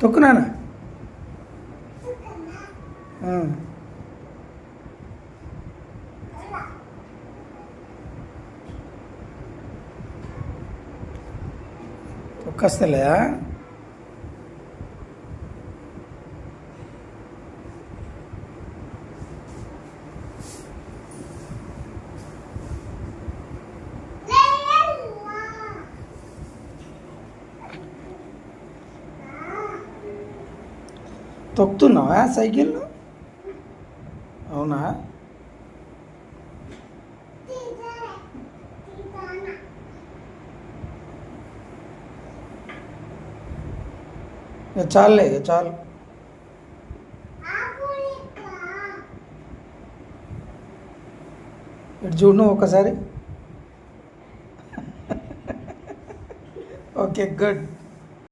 తొక్కునానా తొక్కస్తలే తొక్కుతున్నావా cycle? అవునా? ఇక చాలులే చాలు. ఇటు చూడు నువ్వు ఒకసారి. Okay good.